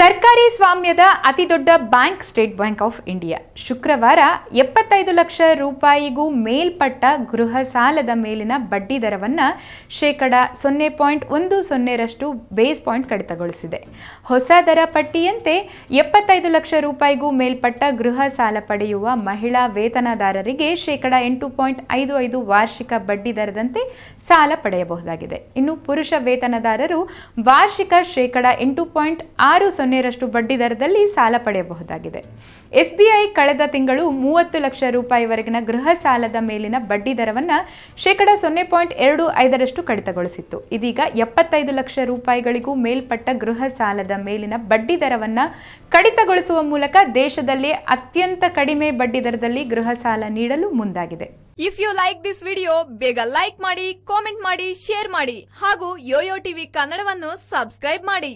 ಸರ್ಕಾರಿ ಸ್ವಾಮ್ಯದ ಅತಿದೊಡ್ಡ bank, State Bank of India. ಶುಕ್ರವಾರ ಎಪ್ಪತ್ತೈದು ಲಕ್ಷ ರೂಪಾಯಿಗೂ ಮೇಲ್ಪಟ್ಟ ಗೃಹ ಸಾಲದ ಮೇಲಿನ ಬಡ್ಡಿ ದರವನ್ನು ಶೇಕಡ ಸೊನ್ನೆ ಪಾಯಿಂಟ್ ಒಂದು ಸೊನ್ನೆರಷ್ಟು ಬೇಸ್ ಪಾಯಿಂಟ್ ಕಡಿತಗೊಳಿಸಿದೆ. ಹೊಸ ದರ ಪಟ್ಟಿಯಂತೆ ಎಪ್ಪತ್ತೈದು ಲಕ್ಷ ರೂಪಾಯಿಗೂ ಮೇಲ್ಪಟ್ಟ ಗೃಹ ಸಾಲ ಪಡೆಯುವ ಮಹಿಳಾ ವೇತನದಾರರಿಗೆ ಶೇಕಡ ಎಂಟು ಪಾಯಿಂಟ್ ಐದು ಐದು ವಾರ್ಷಿಕ ಬಡ್ಡಿ ದರದಂತೆ ಸಾಲ ಪಡೆಯಬಹುದಾಗಿದೆ. ಇನ್ನು ಪುರುಷ ವೇತನದಾರರು ವಾರ್ಷಿಕ ಶೇಕಡ ಎಂಟು ಪಾಯಿಂಟ್ ಆರು ಸೊನ್ನೆರಷ್ಟು ಬಡ್ಡಿ ದರದಲ್ಲಿ ಸಾಲ ಪಡೆಯಬಹುದಾಗಿದೆ. ಎಸ್ಬಿಐ ಕಳೆದ ತಿಂಗಳು ಮೂವತ್ತು ಲಕ್ಷ ರೂಪಾಯಿವರೆಗಿನ ಗೃಹ ಸಾಲದ ಮೇಲಿನ ಬಡ್ಡಿ ದರವನ್ನು ಶೇಕಡಾ ಸೊನ್ನೆ ಪಾಯಿಂಟ್ ಎರಡು ಐದರಷ್ಟು ಕಡಿತಗೊಳಿಸಿತ್ತು. ಇದೀಗ ಎಪ್ಪತ್ತೈದು ಲಕ್ಷ ರೂಪಾಯಿಗಳಿಗೂ ಮೇಲ್ಪಟ್ಟ ಗೃಹ ಸಾಲದ ಮೇಲಿನ ಬಡ್ಡಿ ದರವನ್ನು ಕಡಿತಗೊಳಿಸುವ ಮೂಲಕ ದೇಶದಲ್ಲಿ ಅತ್ಯಂತ ಕಡಿಮೆ ಬಡ್ಡಿ ದರದಲ್ಲಿ ಗೃಹ ಸಾಲ ನೀಡಲು ಮುಂದಾಗಿದೆ. If you like this video ಬೇಗ ಲೈಕ್ ಮಾಡಿ ಕಾಮೆಂಟ್ ಮಾಡಿ ಶೇರ್ ಮಾಡಿ ಹಾಗೂ ಯೋಯೋ ಟಿವಿ ಕನ್ನಡವನ್ನು ಸಬ್ಸ್ಕ್ರೈಬ್ ಮಾಡಿ.